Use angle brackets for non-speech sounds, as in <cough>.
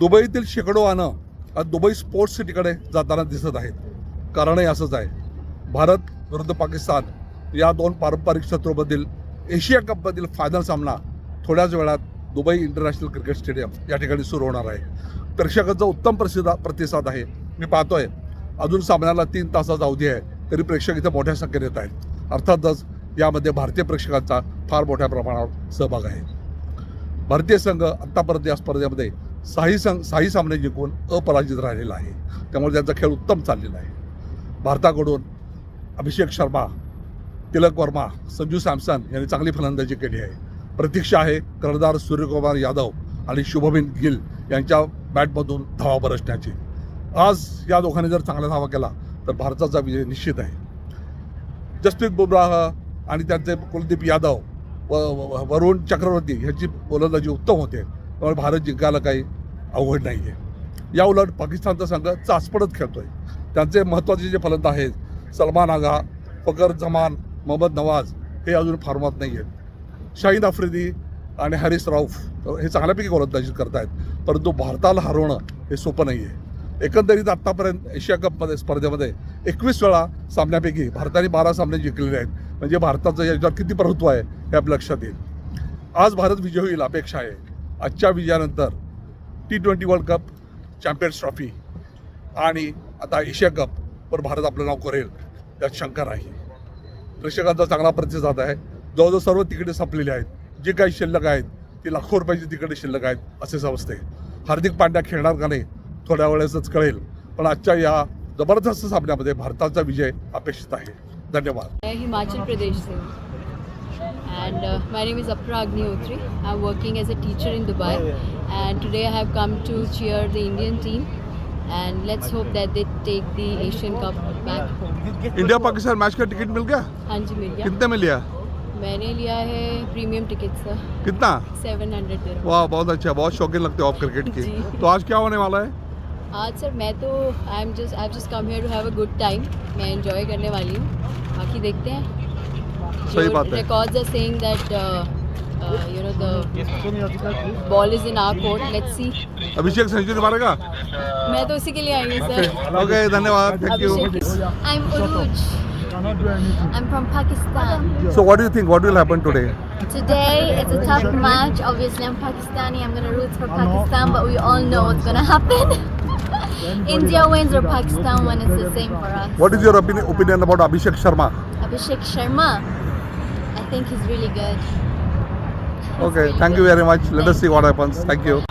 दुबईतील शेकडो वाहनं आज दुबई स्पोर्ट्स सिटीकडे जाताना दिसत आहेत. कारणही असंच आहे. भारत विरुद्ध पाकिस्तान या दोन पारंपरिक शत्रूमधील एशिया कपमधील फायनल सामना थोड्याच वेळात दुबई इंटरनॅशनल क्रिकेट स्टेडियम या ठिकाणी सुरू होणार आहे. प्रेक्षकांचा उत्तम प्रसिद्ध प्रतिसाद आहे. मी पाहतोय अजून सामन्याला तीन तासाचा अवधी आहे तरी प्रेक्षक इथं मोठ्या संख्येने येत आहेत. अर्थातच यामध्ये भारतीय प्रेक्षकांचा फार मोठ्या प्रमाणावर सहभाग आहे. भारतीय संघ आत्तापर्यंत या स्पर्धेमध्ये साही सं साही सामने जिंकून अपराजित राहिलेला आहे. त्यामुळे त्यांचा खेळ उत्तम चाललेला आहे. भारताकडून अभिषेक शर्मा तिलक वर्मा संजू सॅमसन यांनी चांगली फलंदाजी केली आहे. प्रतीक्षा आहे कर्णधार सूर्यकुमार यादव आणि शुभमिन गिल यांच्या बॅटमधून धावा बरसण्याची. आज या दोघांनी जर चांगला धावा केला तर भारताचा विजय निश्चित आहे. जसप्रीत बुमराह आणि त्यांचे कुलदीप यादव व व- वरुण चक्रवर्ती ह्यांची गोलंदाजी उत्तम होते. त्यामुळे भारत जिंकायला काही अवघड नाही आहे या उलट पाकिस्तानचा संघ चाचपडत आहे त्यांचे महत्त्वाचे जे फलंद आहेत सलमान आगा फकर जमान मोहम्मद नवाज हे अजून फॉर्मात नाही आहेत शाहीद आफ्रिदी आणि हॅरिस राऊफ हे चांगल्यापैकी गोलंदाजी करतायत परंतु भारताला हरवणं हे सोपं नाही आहे एकंदरीत आत्तापर्यंत एशिया कपमध्ये स्पर्धेमध्ये एकवीस वेळा सामन्यापैकी भारताने बारा सामने जिंकलेले आहेत. म्हणजे भारताचं याच्यावर किती प्रभुत्व आहे हे आपल्या लक्षात येईल. आज भारत विजय होईल अपेक्षा आहे. आजच्या विजयानंतर T twenty World Cup Champions Trophy आणि आता एशिया कपवर भारत आपलं नाव करेल यात शंका नाही. प्रेक्षकांचा चांगला प्रतिसाद आहे. जवळजवळ सर्व तिकडे संपलेले आहेत. जे काही शिल्लक आहेत ती लाखो रुपयाची तिकडे शिल्लक आहेत असे समजते. हार्दिक पांड्या खेळणार का नाही थोड्या वेळेसच कळेल. पण आजच्या या जबरदस्त सामन्यामध्ये भारताचा विजय अपेक्षित आहे. धन्यवाद. हिमाचल प्रदेश से my name is Apra Agnihotri I am working as a teacher in and today I have come to cheer the Indian team. And let's hope that they take the Asian Cup back home. India Pakistan match का ticket मिल गया? हाँ जी mill गया। कितने में लिया मैंने लिया है प्रीमियम टिकट सर कितना? सेवन हंड्रेड वाह बहुत अच्छा बहुत शौकीन लगते हो आप क्रिकेट की। <laughs> जी। तो आज क्या होने वाला है? आज सर मैं तो I am just I just come here to have a good time मैं एंजॉय करने वाली हूँ। बाकी देखते हैं। सही बात है। Records are saying that You know the ball is in our court let's see Abhishek century मारेगा मैं तो उसी के लिए आई हूँ सर ओके धन्यवाद thank you Abhishek I'm Uruj. I'm from Pakistan. So what do you think? What will happen today? Today it's a tough match. Obviously, I'm Pakistani. I'm gonna root for Pakistan, but we all know what's gonna happen. <laughs> India wins or Pakistan wins. It's the same for us. What is your opinion, opinion about Abhishek Sharma? Abhishek Sharma. I think he's really good. Okay, thank you very much. Let us see what happens. Thank you.